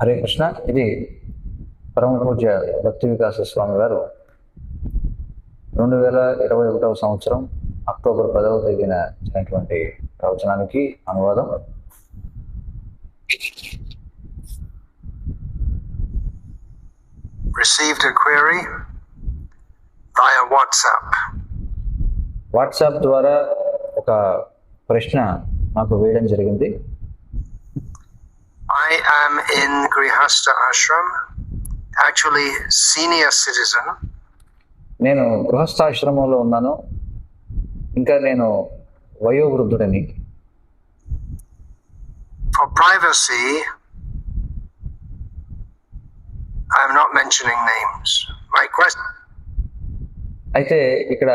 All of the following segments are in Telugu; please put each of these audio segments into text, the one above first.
హరే కృష్ణ ఇది పరమ పూజ్య భక్తి వికాస స్వామి గారు రెండు వేల ఇరవై ఒకటవ సంవత్సరం అక్టోబర్ పదవ తేదీన ఇచ్చినటువంటి ప్రవచనానికి అనువాదం received a query via WhatsApp. WhatsApp ద్వారా ఒక ప్రశ్న నాకు వేయడం జరిగింది I am in Grihastha Ashram, actually senior citizen, నేను గృహస్థాశ్రమంలో ఉన్నాను ఇంకా నేను వయోవృద్ధుడని for privacy. I am not mentioning names. My question అయితే ఇక్కడ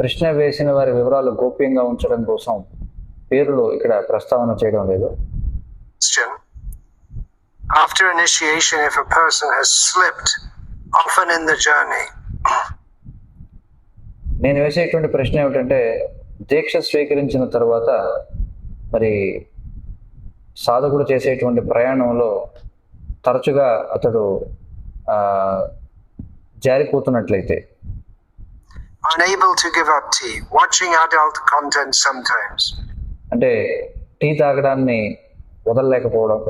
ప్రశ్న వేసిన వారి వివరాలు గోప్యంగా ఉంచడం కోసం పేర్లు ఇక్కడ ప్రస్తావన చేయడం లేదు. After initiation, if a person has slipped often in the journey, నేను వేసేటువంటి ప్రశ్న ఏమిటంటే దీక్ష స్వీకరించిన తర్వాత మరి సాధకుడు చేసేటువంటి ప్రయాణంలో తరచుగా అతడు జారిపోతున్నట్లయితే unable to give up tea, watching adult content sometimes, అంటే టీ తాగడాన్ని వదలలేకపోవడం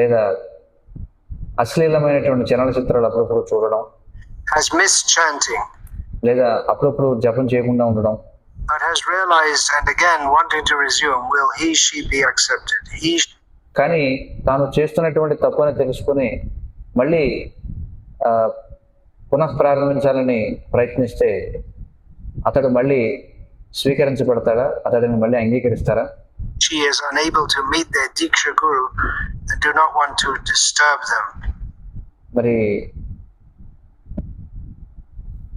లేదా అశ్లీలమైనటువంటి చలనచిత్రాలు అప్పుడప్పుడు చూడడం has missed chanting, లేదా అప్పుడప్పుడు జపం చేయకుండా ఉండడం but has realized and again wanting to resume, will he, she be accepted? He, కానీ తాను చేస్తున్నటువంటి తప్పుని తెలుసుకుని మళ్ళీ ఆ, పునః ప్రారంభించాలని ప్రయత్నిస్తే అతడు మళ్ళీ స్వీకరించబడతాడా అతడిని మళ్ళీ అంగీకరిస్తారా she is unable to meet their Diksha Guru and do not want to disturb them. మరి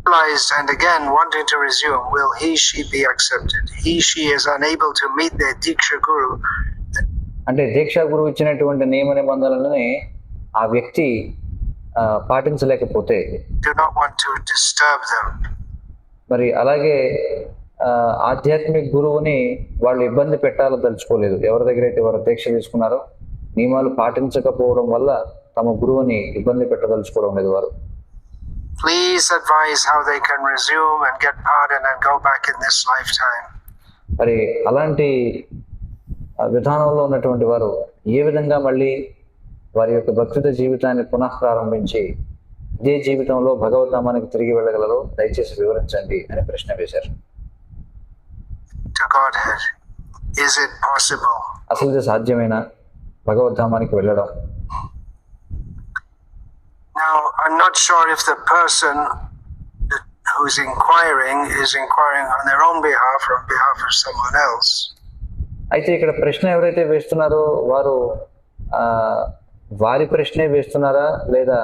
Realized and again wanting to resume, will he, she be accepted? He, she is unable to meet their Diksha Guru అంటే దీక్షా గురువు ఇచ్చినటువంటి నియమ నిబంధనలని ఆ వ్యక్తి పాటించలేకపోతే. మరి అలాగే ఆధ్యాత్మిక గురువుని వాళ్ళు ఇబ్బంది పెట్టాలో తలుచుకోలేదు ఎవరి దగ్గర అయితే వారు దీక్ష తీసుకున్నారో నియమాలు పాటించకపోవడం వల్ల తమ గురువుని ఇబ్బంది పెట్టదలుచుకోవడం లేదు వారు Please advise how they can resume and get pardon and go back in this lifetime. మరి అలాంటి విధానంలో ఉన్నటువంటి వారు ఏ విధంగా మళ్ళీ వారి యొక్క భక్తిత జీవితాన్ని పునః ప్రారంభించి ఇదే జీవితంలో భగవద్ధామానికి తిరిగి వెళ్ళగలరో దయచేసి వివరించండి అని ప్రశ్న వేశారు? అసలు ఇది సాధ్యమేనా భగవద్ధామానికి వెళ్ళడం Now, I'm not sure if the person who's inquiring is inquiring on their own behalf or on behalf of someone else. అయితే ఇక్కడ ప్రశ్న ఎవరైతే వేస్తున్నారో వారు వారి ప్రశ్నే వేస్తున్నారా లేదా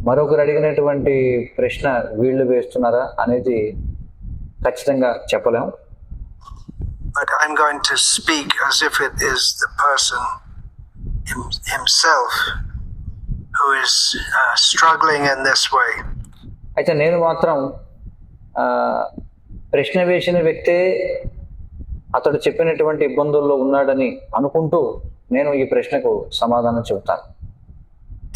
మరొకరు అడిగినటువంటి ప్రశ్న వీళ్ళు వేస్తున్నారా అనేది ఖచ్చితంగా చెప్పలేం But I'm going to speak as if it is the person him, himself who is uh, struggling in this way. అయితే నేను మాత్రం ప్రశ్న వేసిన వ్యక్తే అతడు చెప్పినటువంటి ఇబ్బందుల్లో ఉన్నాడని అనుకుంటూ నేను ఈ ప్రశ్నకు సమాధానం చెబుతాను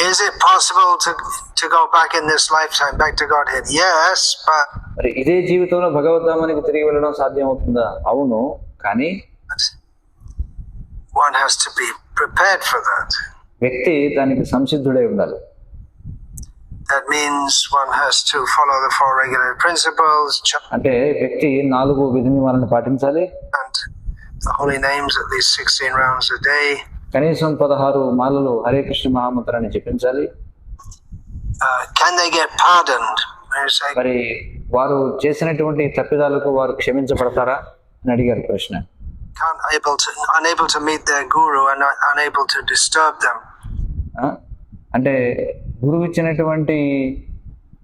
Is it possible to, to go back in this lifetime, back to Godhead? Yes, but మరి ఇదే జీవితంలో భగవద్ధామానికి తిరిగి వెళ్ళడం సాధ్యం అవుతుందా అవును కానీ one has to be prepared for that. వ్యక్తి దానికి సంసిద్ధుడై ఉండాలి That means one has to follow the four regular principles, అంటే వ్యక్తి నాలుగు విధి నియమాలను పాటించాలి the holy names at least 16 rounds a day. కనీసం పదహారు మాలలు Hare Krishna మహామంత్రాన్ని జపించాలి Uh, can they get pardoned? There's a, మరి వారు చేసినటువంటి తప్పిదాలకు వారు క్షమించబడతారా అని అడిగారు ప్రశ్న can't able to, unable to meet their guru and not unable to disturb them. ఆ? అంటే గురువు ఇచ్చినటువంటి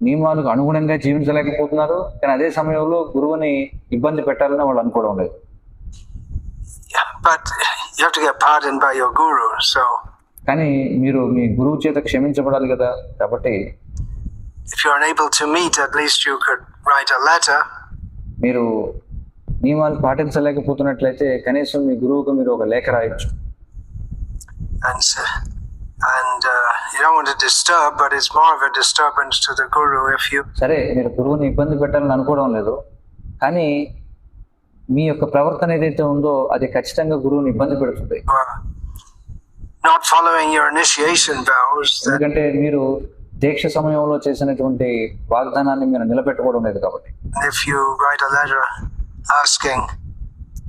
నియమాలకు అనుగుణంగా జీవించలేకపోతున్నారు కానీ అదే సమయంలో గురువుని ఇబ్బంది పెట్టాలని వాళ్ళు అనుకోవడం లేదు but you have to get pardoned by your guru. So కానీ మీరు మీ గురువు చేత క్షమించబడాలి కదా కాబట్టి if you're unable to meet, at least you could write a letter మీరు నియమాలు పాటించలేకపోతున్నట్లయితే కనీసం మీ గురువుకు మీరు ఒక లేఖ రాయొచ్చు and and uh, you don't want to disturb, but it's more of a disturbance to the guru if you సరే మీరు గురువుని ఇబ్బంది పెట్టాలని అనుకోవడం లేదు కానీ మీ యొక్క ప్రవర్తన ఏదైతే ఉందో అది ఖచ్చితంగా గురువుని ఇబ్బంది పెడుతుంది are not following your initiation vows. Then ఎందుకంటే మీరు దీక్ష సమయంలో చేసినటువంటి వాగ్దానాన్ని మీరు నిలబెట్టుకోవడం లేదు కాబట్టి if you write a letter asking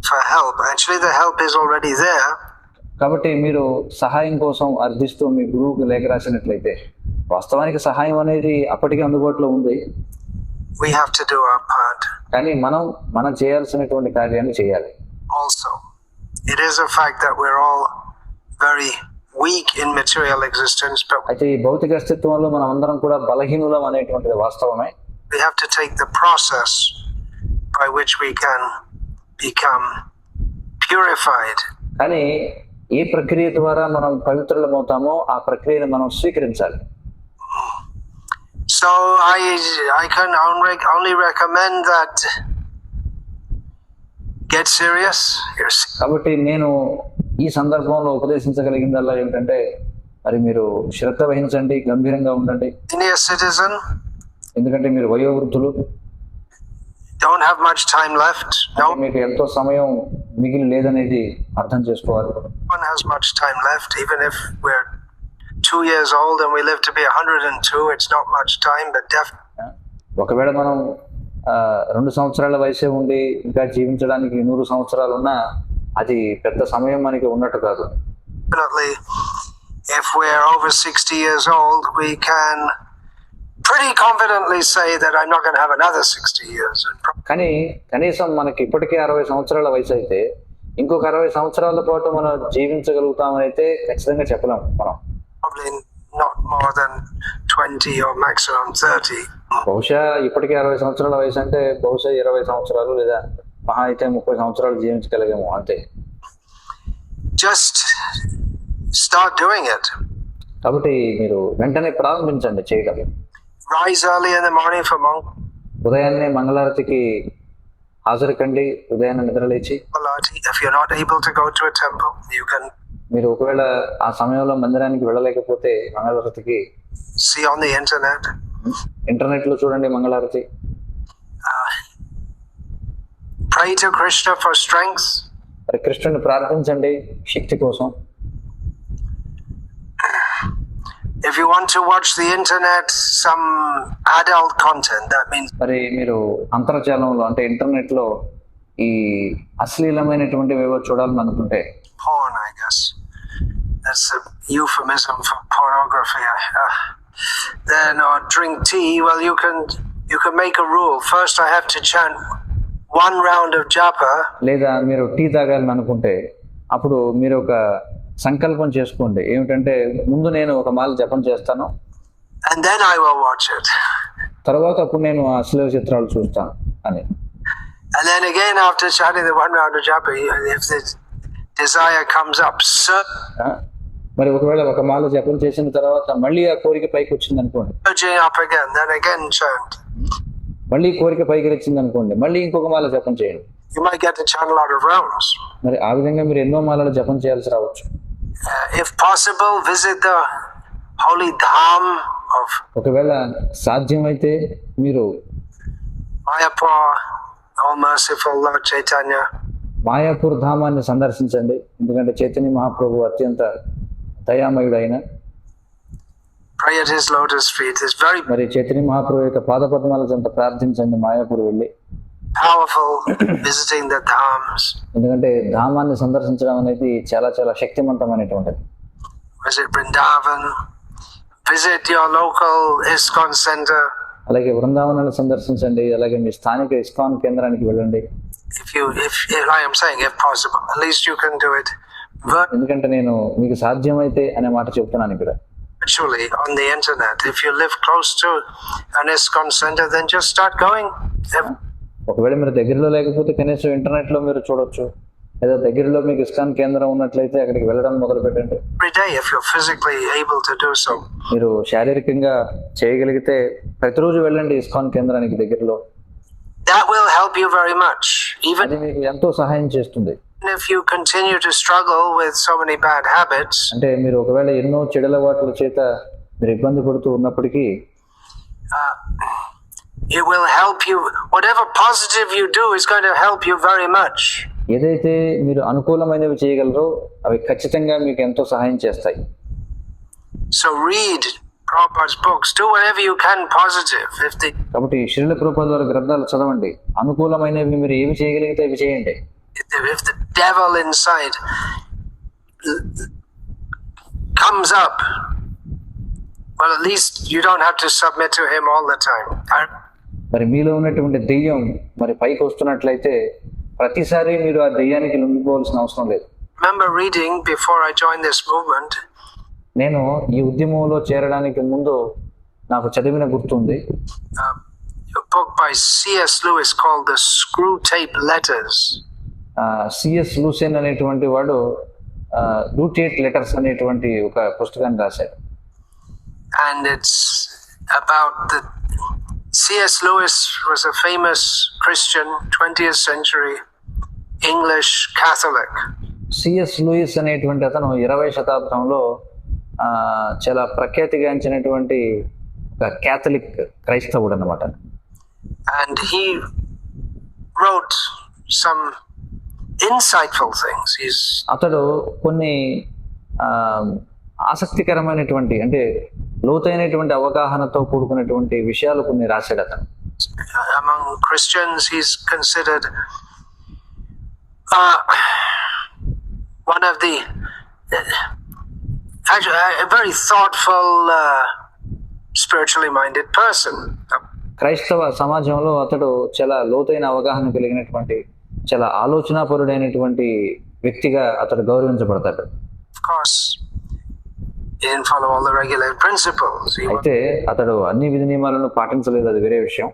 for help, actually the help is already there. కాబట్టి మీరు సహాయం కోసం అర్థిస్తూ మీ గురువుకు లేఖ రాసినట్లయితే వాస్తవానికి సహాయం అనేది అప్పటికే అందుబాటులో ఉంది We have to do our part. కానీ మనం మనం చేయాల్సినటువంటి కార్యాన్ని చేయాలి Also, it is a fact that we're all very weak in material existence, but అయితే ఈ భౌతిక అస్తిత్వంలో మనం అందరం కూడా బలహీనులం అనేటువంటిది వాస్తవమే we have to take the process by which we can become purified. కానీ ఏ ప్రక్రియ ద్వారా మనం పవిత్రులమవుతామో ఆ ప్రక్రియను మనం స్వీకరించాలి So I I can only recommend that get serious. కాబట్టి నేను ఈ సందర్భంలో ఉపదేశించగలిగిందల్లా ఏంటంటే మరి మీరు శ్రద్ధ వహించండి గంభీరంగా ఉండండి. సీనియర్ సిటిజన్ ఎందుకంటే మీరు వయోవృద్ధులు. Don't have much time left don't మీకు ఎంతో సమయం మిగిలి లేదనేది అర్థం చేసుకోవాలి. One have much time left even if we are two years old and we live to be 102, it's not much time, but definitely. ఒకవేళ మనం రెండు సంవత్సరాల వయసే ఉండి ఇంకా జీవించడానికి నూరు సంవత్సరాలు ఉన్నా అది పెద్ద సమయం మనకి ఉన్నట్టు కాదు definitely, if we're over 60 years old, we can pretty confidently say that I'm not going to have another 60 years. కానీ కనీసం మనకి ఇప్పటికే అరవై సంవత్సరాల వయసు అయితే ఇంకొక అరవై సంవత్సరాల పాటు మనం జీవించగలుగుతామని అయితే ఖచ్చితంగా చెప్పలేం మనం probably not more than 20 or maximum 30. బహుశా ఇప్పటికే అరవై సంవత్సరాల వయసు అంటే బహుశా ఇరవై సంవత్సరాలు లేదా మహా అయితే ముప్పై సంవత్సరాలు జీవించగలిగాము అంతే Just start doing it. కాబట్టి మీరు వెంటనే ప్రారంభించండి చేయగలరు Rise early in the morning for monk ఉదయాన్నే మంగళారతికి హాజరు కండి ఉదయాన్నే నిద్రలేచి Pilates. If you're not able to go to a temple, you can మీరు ఒకవేళ ఆ సమయంలో మందిరానికి వెళ్ళలేకపోతే మంగళారతికి see on the internet. ఇంటర్నెట్లో చూడండి మంగళారతి Pray to Krishna for strength. మరి కృష్ణుని ప్రార్థించండి శక్తి కోసం If you want to watch the internet, some adult content, that means మరి మీరు అంతర్జాలంలో అంటే ఇంటర్నెట్లో ఈ అశ్లీలమైనటువంటివి ఏవో చూడాలని అనుకుంటే. That's a euphemism for pornography. Uh, then, or drink tea. Well, you can you can make a rule. First, I have to chant one round of japa, లేదా మీరు టీ తాగాలని అనుకుంటే అప్పుడు మీరు ఒక సంకల్పం చేసుకోండి ఏమిటంటే ముందు నేను ఒక మాల జపం చేస్తాను and then I will watch it. తర్వాత అప్పుడు నేను ఆ అశ్లీల చిత్రాలు చూస్తాను అని And then again, after chanting the one round of japa, if the desire comes up, ఆ? మరి ఒకవేళ ఒక మాల జపం చేసిన తర్వాత మళ్ళీ ఆ కోరిక పైకి వచ్చింది అనుకోండి. మళ్ళీ కోరిక పైకి వచ్చింది అనుకోండి మళ్ళీ ఇంకొక మాల జపం చేయండి You might get to chant a lot of rounds. మరి ఆ విధంగా మీరు ఎన్నో మాలలు జపం చేయాల్సి రావచ్చు Uh, if possible, visit the holy dham of ఒకవేళ సాధ్యమైతే మీరు Mayapur, All Merciful Lord Chaitanya. Mayapur ధామాన్ని సందర్శించండి ఎందుకంటే చైతన్య మహాప్రభు అత్యంత దయామయుడైన మరి చైతన్య మహాప్రభు యొక్క పాదపద్మాల చెంత ప్రార్థించండి మాయాపూర్ వెళ్ళి powerful visiting the dhams. ఎందుకంటే ధామాన్ని సందర్శించడం అనేది చాలా చాలా శక్తివంతమైనటువంటిది Visit your local ISKCON center. అలాగే బృందావనాన్ని సందర్శించండి అలాగే మీ స్థానిక ఇస్కాన్ కేంద్రానికి వెళ్ళండి If you, if, if I am saying, if possible, at least you can do it vir- ఎందుకంటే నేను మీకు సాధ్యమైతే అనే మాట చెప్తున్నాను ఇక్కడ virtually on the internet. If you live close to an ISKCON center, then just start going ఒకవేళ మీరు దగ్గరలో లేకపోతే కనీసం ఇంటర్నెట్లో మీరు చూడొచ్చు లేదా దగ్గరలో మీకు ఇస్కాన్ కేంద్రం ఉన్నట్లయితే అక్కడికి వెళ్ళడం మొదలు పెట్టండి. మీరు శారీరకంగా చేయగలిగితే ప్రతిరోజు వెళ్ళండి ఇస్కాన్ కేంద్రానికి దగ్గరలో That will help you very much. Even అది మీకు ఎంతో సహాయం చేస్తుంది if you continue to struggle with so many bad habits, అంటే మీరు ఒకవేళ ఎన్నో చెడలవాట్ల చేత మీరు ఇబ్బంది పడుతూ ఉన్నప్పటికీ uh, it will help you. Whatever positive you do is going to help you very much. ఏదైతే మీరు అనుకూలమైనవి చేయగలరో అవి ఖచ్చితంగా మీకు ఎంతో సహాయం చేస్తాయి So read Prabhupada's books. Do whatever you can positive. If the కాబట్టి శ్రీల ప్రభుపాద వారి గ్రంథాలు చదవండి అనుకూలమైనవి మీరు ఏమి చేయగలిగితే అవి చేయండి if the, if the devil inside comes up, well, at least you don't have to submit to him all the time. I- మరి మీలో ఉన్నటువంటి దెయ్యం మరి పైకి వస్తున్నట్లయితే ప్రతిసారి మీరు ఆ దెయ్యానికి లొంగిపోవాల్సిన అవసరం లేదు remember reading before I joined this movement నేను ఈ ఉద్యమంలో చేరడానికి ముందు నాకు చదివిన గుర్తుంది um, a book by C.S. Lewis called The Screw Tape Letters. CS లూసెన్ అనేటువంటి వాడు లూటేట్ లెటర్స్ అనేటువంటి ఒక పుస్తకాన్ని రాశాడు And it's about the. C.S. Lewis was a famous Christian, 20th century English Catholic. CS Lewis అనేటువంటి అతను ఇరవై శతాబ్దంలో చాలా ప్రఖ్యాతిగాంచినటువంటి ఒక క్యాథలిక్ క్రైస్తవుడు అనమాట and he wrote some insightful things is అతడు కొన్ని ఆసక్తికరమైనటువంటి అంటే లోతైనటువంటి అవగాహనతో కూడుకున్నటువంటి విషయాలు కొన్ని రాశాడు అతను. Among christians he's considered uh, one of the uh, actually a very thoughtful uh, spiritually క్రైస్తవ సమాజంలో అతడు చాలా లోతైన అవగాహన కలిగినటువంటి చాలా ఆలోచనాపరుడైనటువంటి వ్యక్తిగా అతడు గౌరవించబడతాడు. అయితే అతడు అన్ని విధి నియమాలను పాటించలేదు అది వేరే విషయం.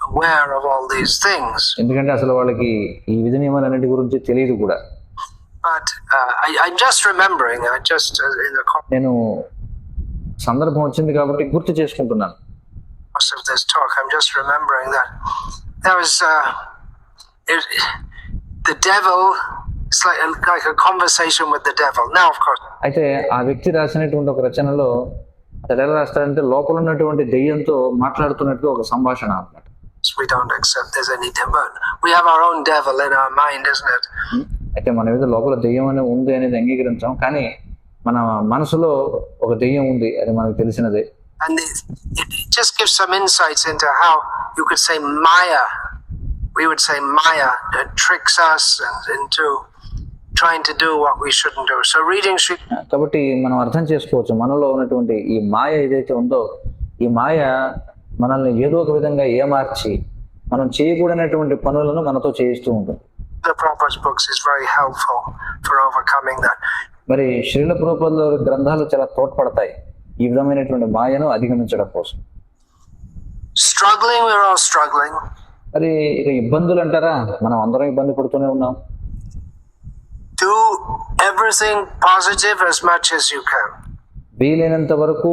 aware of all these things. ఎందుకంటే అసలు వాళ్ళకి ఈ విధి నియమాలు నియమాలన్నిటి గురించి తెలియదు కూడా. జస్ట్ రిమెంబరింగ్ నేను సందర్భం వచ్చింది కాబట్టి గుర్తు చేసుకుంటున్నాను. I just remembering that there was it, the devil. It's like a, like a conversation with the devil. Now, of course, అయితే ఆ వ్యక్తి రాసినటువంటి ఒక రచనలో అతడు ఎలా రాస్తాడంటే లోపల ఉన్నటువంటి దెయ్యంతో మాట్లాడుతున్నట్టు ఒక సంభాషణ అన్నమాట we don't accept there's any devil. We have our own devil in our mind, isn't it? అయితే మన మీద లోపల దెయ్యం అనేది ఉంది అనేది అంగీకరించాం కానీ మన మనసులో ఒక దెయ్యం ఉంది అది మనకు తెలిసినదే And it, it just gives some insights into how you could say Maya. We would say Maya uh, tricks us into trying to do what we shouldn't do. So reading Sri కాబట్టి మనం అర్థం చేసుకోవచ్చు మనలో ఉన్నటువంటి ఈ మాయ ఏదైతే ఉందో ఈ మాయ మనల్ని ఏదో ఒక విధంగా ఏమార్చి మనం చేయకూడనటువంటి పనులను మనతో చేయిస్తూ ఉంటుంది the Prabhupada's books is very helpful for overcoming that. మరి శ్రీల పూర్వపంలో గ్రంథాలు చాలా తోడ్పడతాయి ఈ విధమైనటువంటి మాయను అధిగమించడం కోసం Struggling, we're all struggling. మరి ఇక ఇబ్బందులు అంటారా మనం అందరం ఇబ్బంది పడుతూనే ఉన్నాం Do everything positive as much as you can. వీలైనంత వరకు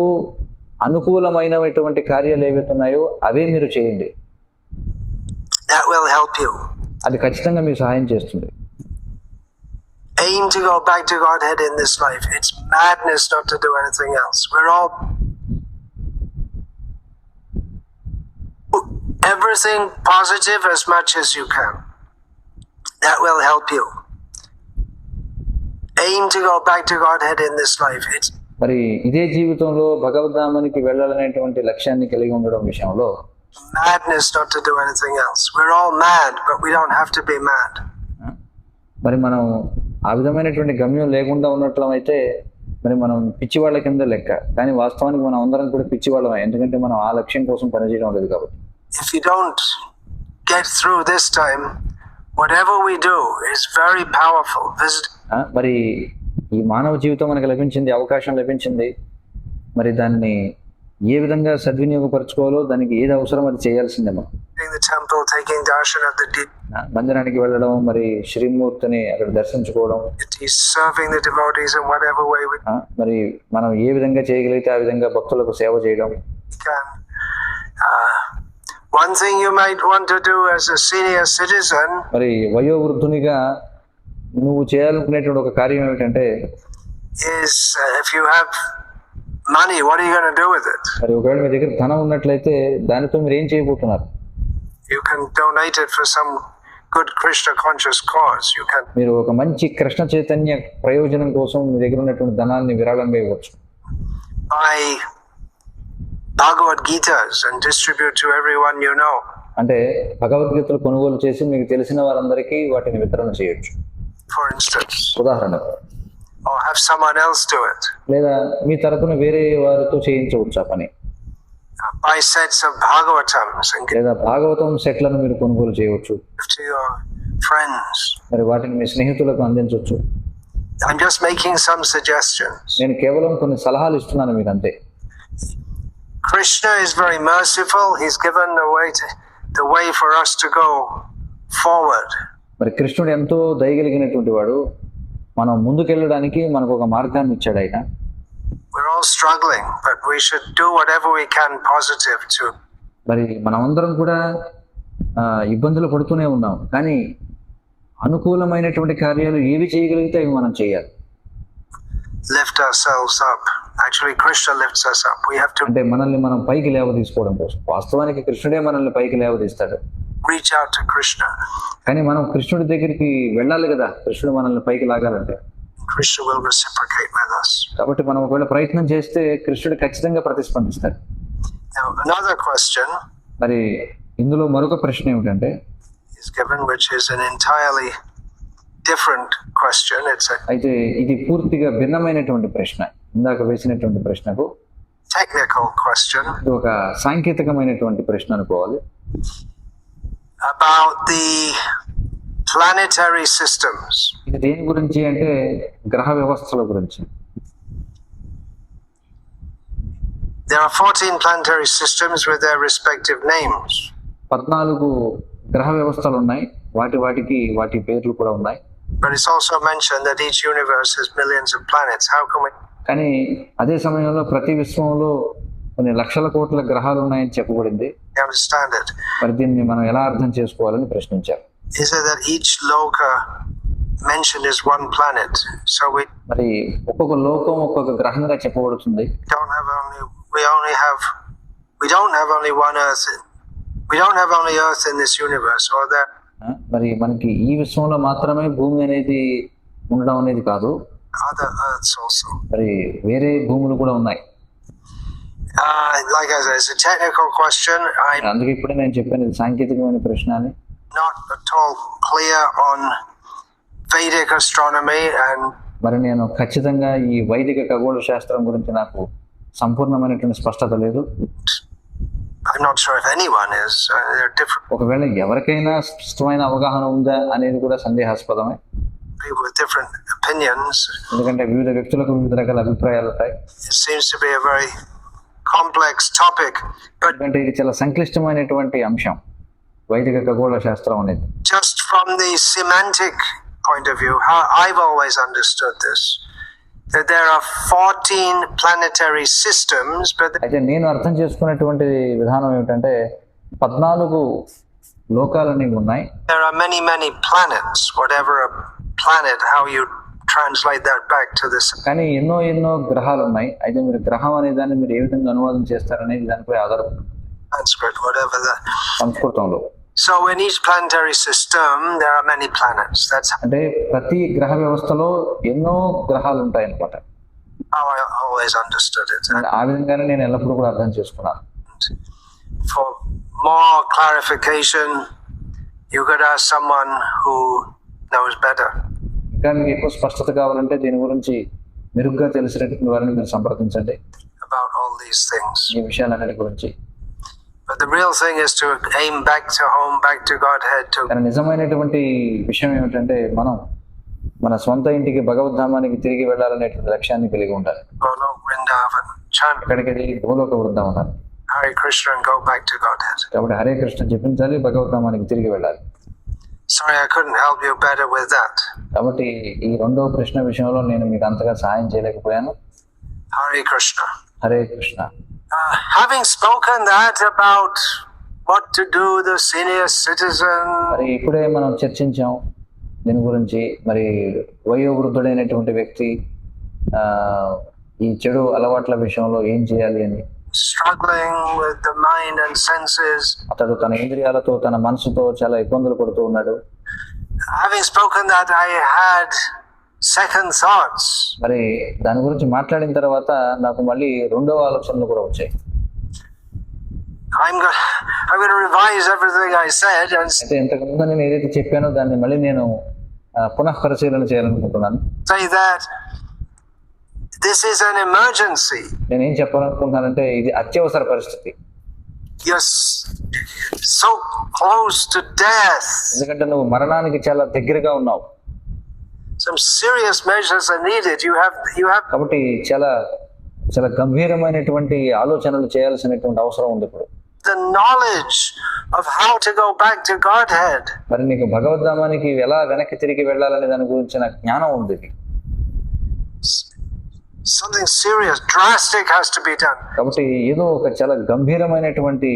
అనుకూలమైనటువంటి కార్యాలు ఏవైతే ఉన్నాయో అవే మీరు చేయండి That will help you. అది ఖచ్చితంగా మీకు సహాయం చేస్తుంది Aim to go back to Godhead in this life. It's madness not to do anything else. We're all. everything positive as much as you can. That will help you. Aim to go back to Godhead in this life. It's మరి ఇదే జీవితంలో భగవద్ధామానికి వెళ్ళాలనేటువంటి లక్ష్యాన్ని కలిగి ఉండడం విషయంలో madness not mad we don't have to be mad మరి మనం ఆ విధమైనటువంటి గమ్యం లేకుండా ఉన్నట్లు అయితే మరి మనం పిచ్చివాళ్ళ కింద లెక్క కానీ వాస్తవానికి మనం అందరం కూడా పిచ్చివాళ్ళమే ఎందుకంటే మనం ఆ లక్ష్యం కోసం పనిచేయడం లేదు కాబట్టి if you don't get through this time, whatever we do is very powerful. This... మరి ఈ మానవ జీవితం మనకు లభించింది అవకాశం లభించింది. మరి దాన్ని ఏ విధంగా సద్వినియోగపరచుకోవాలో దానికి ఏది అవసరం అది చేయాల్సిందే మనం. మందిరానికి వెళ్ళడం మరి శ్రీమూర్తిని అక్కడ దర్శించుకోవడం. మరి మనం ఏ విధంగా చేయగలిగితే ఆ విధంగా భక్తులకు సేవ చేయడం. Uh, One thing you might want to do as a senior citizen మరి వయోవృద్ధునిగా నువ్వు చేయాలనుకునేటువంటి ఒక కార్యం ఏమిటంటే is uh, if you have money, what are you going to do with it? మరి ఒకవేళ మీ దగ్గర ధనం ఉన్నట్లయితే దానితో మీరు ఏం చేయబోతున్నారు You can donate it for some good Krishna conscious cause. You can మీరు ఒక మంచి కృష్ణ చైతన్య ప్రయోజనం కోసం మీ దగ్గర ఉన్నటువంటి ధనాన్ని విరాళంగా ఇవ్వచ్చు buy Bhagavad Gitas and distribute to everyone you know. అంటే భగవద్గీతలు కొనుగోలు చేసి మీకు తెలిసిన వారందరికీ వాటిని వితరణ చేయొచ్చు for instance, ఉదాహరణకు or have someone else do it. లేదా మీ తరపున వేరే వారితో చేయించవచ్చు ఆ పని Uh, Buy sets of Bhagavatams and give లేదా భాగవతం సెట్లను మీరు కొనుగోలు చేయవచ్చు to your friends. మరి వాటిని మీ స్నేహితులకు అందించవచ్చు I'm just making some suggestions. నేను కేవలం కొన్ని సలహాలు ఇస్తున్నాను మీకు అంతే Krishna is very merciful. He's given the way to, the way for us to go forward. మరి కృష్ణుడు ఎంతో దయగలిగినటువంటి వాడు మనం ముందుకెళ్ళడానికి మనకు ఒక మార్గాన్ని ఇచ్చాడు ఆయన We're all struggling, but we should do whatever we can positive to మరి మనమందరం కూడా ఆ, ఇబ్బందులు పడుతూనే ఉన్నాం కానీ అనుకూలమైనటువంటి కార్యాలు ఏవి చేయగలిగితే అవి మనం చేయాలి lift ourselves up. Actually, Krishna lifts us up. We have to అంటే మనల్ని మనం పైకి లేవ తీసుకోవడం కోసం వాస్తవానికి కృష్ణుడే మనల్ని పైకి లేవ తీస్తాడు reach out to Krishna. కానీ మనం కృష్ణుడి దగ్గరికి వెళ్ళాలి కదా కృష్ణుడు మనల్ని పైకి లాగాలంటే Krishna will reciprocate with us. కాబట్టి మనం ఒకవేళ ప్రయత్నం చేస్తే కృష్ణుడు ఖచ్చితంగా ప్రతిస్పందిస్తాడు Now, another question మరి ఇందులో మరొక ప్రశ్న ఏమిటంటే is given, which is an entirely different question. It's a అయితే ఇది పూర్తిగా భిన్నమైనటువంటి ప్రశ్న ఇందాక వేసినటువంటి ప్రశ్నకు technical question ఇది ఒక సాంకేతికమైనటువంటి ప్రశ్న అనుకోవాలి about the planetary systems. ఇది దేని గురించి అంటే గ్రహ వ్యవస్థల గురించి There are 14 planetary systems with their respective names. పద్నాలుగు గ్రహ వ్యవస్థలు ఉన్నాయి వాటి వాటికి వాటి పేర్లు కూడా ఉన్నాయి But it's also mentioned that each universe has millions of planets. How can we కానీ అదే సమయంలో ప్రతి విశ్వంలో కొన్ని లక్షల కోట్ల గ్రహాలు ఉన్నాయని చెప్పబడింది. మరి దీన్ని మనం ఎలా అర్థం చేసుకోవాలని ప్రశ్నించారు. మరి ఒక్కొక్క లోకం ఒక్కొక్క గ్రహంగా చెప్పబడుతుంది. మరి మనకి ఈ విశ్వంలో మాత్రమే భూమి అనేది ఉండడం అనేది కాదు. మరి వేరే భూములు కూడా ఉన్నాయి. అందుకు ఇప్పుడే నేను చెప్పాను ఇది సాంకేతికమైన ప్రశ్న అని. మరి నేను ఖచ్చితంగా ఈ వైదిక ఖగోళ శాస్త్రం గురించి నాకు సంపూర్ణమైనటువంటి స్పష్టత లేదు. ఒకవేళ ఎవరికైనా స్పష్టమైన అవగాహన ఉందా అనేది కూడా సందేహాస్పదమే. People with different opinions. ఎందుకంటే వివిధ వ్యక్తులకు వివిధ రకాల అభిప్రాయాలు ఉంటాయి It seems to be a very complex topic, but ఎందుకంటే ఇది చాలా సంక్లిష్టమైనటువంటి అంశం వైదిక ఖగోళ శాస్త్రం అనేది just from the semantic point of view, how I've always understood this, that there are 14 planetary systems, but అయితే నేను అర్థం చేసుకున్నటువంటి విధానం ఏమిటంటే పద్నాలుగు లోకాలు అనేవి ఉన్నాయి there are many, many planets, whatever a planet, how you translate that back to this కానీ ఎన్నో ఎన్నో గ్రహాలు ఉన్నాయి అయితే మీరు గ్రహం అనే దాన్ని మీరు ఏ విధంగా అనువాదం చేస్తారనేది దానిపై ఆధారపడుతుంది Sanskrit, whatever the. సంస్కృతంలో So in each planetary system, there are many planets. That's అంటే ప్రతి గ్రహ వ్యవస్థలో ఎన్నో గ్రహాలు ఉంటాయి అనమాట how I always understood it. And ఆ విధంగానే నేను ఎల్లప్పుడూ కూడా అర్థం చేసుకున్నాను for more clarification, you could ask someone who knows better. ఇంకా మీకు ఎక్కువ స్పష్టత కావాలంటే దీని గురించి మెరుగ్గా తెలిసినటువంటి వారిని మీరు సంప్రదించండి about all these things. ఈ విషయాలన్నిటి గురించి But the real thing is to aim back to home, back to Godhead, to కానీ నిజమైనటువంటి విషయం ఏమిటంటే మనం మన సొంత ఇంటికి భగవద్ధామానికి తిరిగి వెళ్ళాలనేటువంటి లక్ష్యాన్ని కలిగి ఉండాలి ఎక్కడికి అది భూలోక go back to Godhead. కాబట్టి హరే కృష్ణ చెప్పించాలి భగవద్ధామానికి తిరిగి వెళ్ళాలి Sorry, I couldn't help you better with that. కాబట్టి ఈ రెండవ ప్రశ్న విషయంలో నేను మీకు అంతగా సహాయం చేయలేకపోయాను Hare Krishna. Hare Krishna Uh, having spoken that about what to do, the senior citizen. మరి ఇప్పుడే మనం చర్చించాం దీని గురించి మరి వయోవృద్ధుడైనటువంటి వ్యక్తి ఆ, ఈ చెడు అలవాట్ల విషయంలో ఏం చేయాలి అని struggling with the mind and senses. అతడు తన ఇంద్రియాలతో తన మనసుతో చాలా ఇబ్బందులు పడుతూ ఉన్నాడు Having spoken that, I had second thoughts. మరి దాని గురించి మాట్లాడిన తర్వాత నాకు మళ్ళీ రెండవ ఆలోచనలు కూడా వచ్చాయి I'm going, I'm going to revise everything I said and అయితే ఇంతకు ముందు నేను ఏదైతే చెప్పానో దాన్ని మళ్ళీ నేను ఆ, పునః పరిశీలన చేయాలనుకుంటున్నాను say that this is an emergency. నేను ఏం చెప్పాలనుకుంటున్నానంటే ఇది అత్యవసర పరిస్థితి s- so close to death. ఎందుకంటే నువ్వు మరణానికి చాలా దగ్గరగా ఉన్నావు Some serious measures are needed. You have, you have కాబట్టి చాలా చాలా గంభీరమైనటువంటి ఆలోచనలు చేయాల్సినటువంటి అవసరం ఉంది ఇప్పుడు the knowledge of how to go back to Godhead. మరి నీకు భగవద్ధామానికి ఎలా వెనక్కి తిరిగి వెళ్ళాలనే దాని గురించిన జ్ఞానం ఉంది Something serious, drastic has to be done. కాబట్టి ఏదో ఒక చాలా గంభీరమైనటువంటి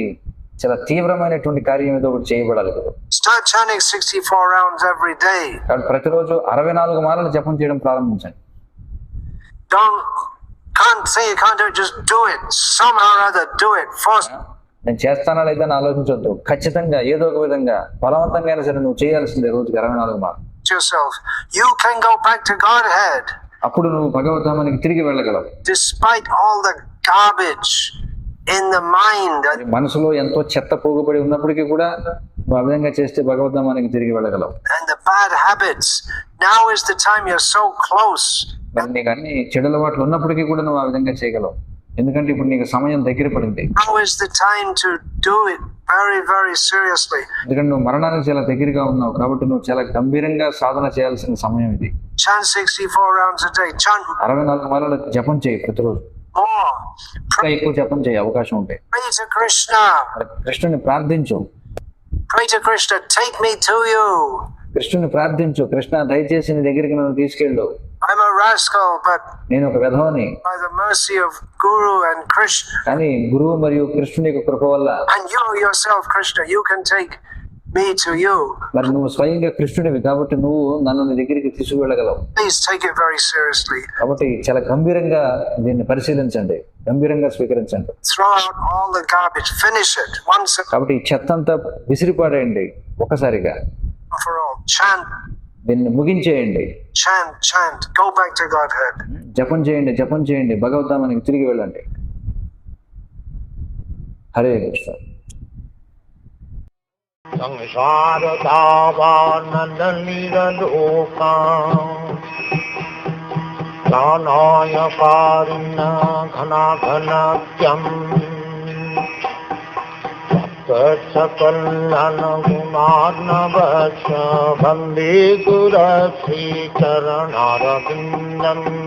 చాలా తీవ్రమైనటువంటి కార్యం ఏదో ఒకటి చేయబడాలి ఇప్పుడు Start chanting 64 rounds every day. కాబట్టి ప్రతిరోజు అరవై నాలుగు మార్లు జపం చేయడం ప్రారంభించండి Don't, can't say you can't do it, just do it. Somehow or other, do it. Force నేను చేస్తానా లేదా అని ఆలోచించొద్దు ఖచ్చితంగా ఏదో ఒక విధంగా బలవంతంగా అయినా సరే నువ్వు చేయాల్సిందే రోజుకి అరవై నాలుగు మార్లు yourself. You can go back to Godhead అప్పుడు నువ్వు భగవద్ధామానికి తిరిగి వెళ్ళగలవు all the garbage in the mind. మరి మనసులో ఎంతో చెత్త పోగుబడి ఉన్నప్పటికీ కూడా ఆ విధంగా చేస్తే భగవద్ధామానికి తిరిగి వెళ్ళగలవు and the bad habits. Now is the time you're so close. మరి నీకు అన్ని చెడు అలవాట్లు ఉన్నప్పటికీ కూడా నువ్వు ఆ విధంగా చేయగలవు ఎందుకంటే ఇప్పుడు నీకు సమయం దగ్గర పడింది. ఎందుకంటే నువ్వు మరణానికి చాలా దగ్గరగా ఉన్నావు కాబట్టి నువ్వు చాలా గంభీరంగా సాధన చేయాల్సిన సమయం ఇది Chant 64 rounds a day. Chant అరవై నాలుగు మార్లు జపం చేయి ప్రతిరోజు more. ఇంకా ఎక్కువ జపం చేయి అవకాశం ఉంటే Pray to Krishna. మరి కృష్ణుని ప్రార్థించు Pray to Krishna. Take me to you. కృష్ణుని ప్రార్థించు కృష్ణ దయచేసి నీ దగ్గరికి నన్ను తీసుకెళ్ళు I'm a rascal, but నేను ఒక విధవని by the mercy of Guru and Krishna, కానీ గురువు మరియు కృష్ణుని యొక్క కృప వల్ల and you yourself, Krishna, you can take me to you. మరి నువ్వు స్వయంగా కృష్ణుడివి కాబట్టి నువ్వు నన్ను నీ దగ్గరికి తీసుకువెళ్ళగలవు Please take it very seriously. కాబట్టి చాలా గంభీరంగా దీన్ని పరిశీలించండి గంభీరంగా స్వీకరించండి Throw out all the garbage. Finish it once and కాబట్టి ఈ చెత్త అంతా విసిరిపాడేయండి ఒకసారిగా for all. Chant, దీన్ని ముగించేయండి chant, chant. Go back to Godhead. జపం చేయండి జపం చేయండి భగవద్ధామానికి తిరిగి వెళ్ళండి హరే కృష్ణ संसार दावानल निरलोका प्राणाय कारिण घना घनत्यम् सकलन गुणार्णवश वन्दे गुरश्रीचरणारविन्दम्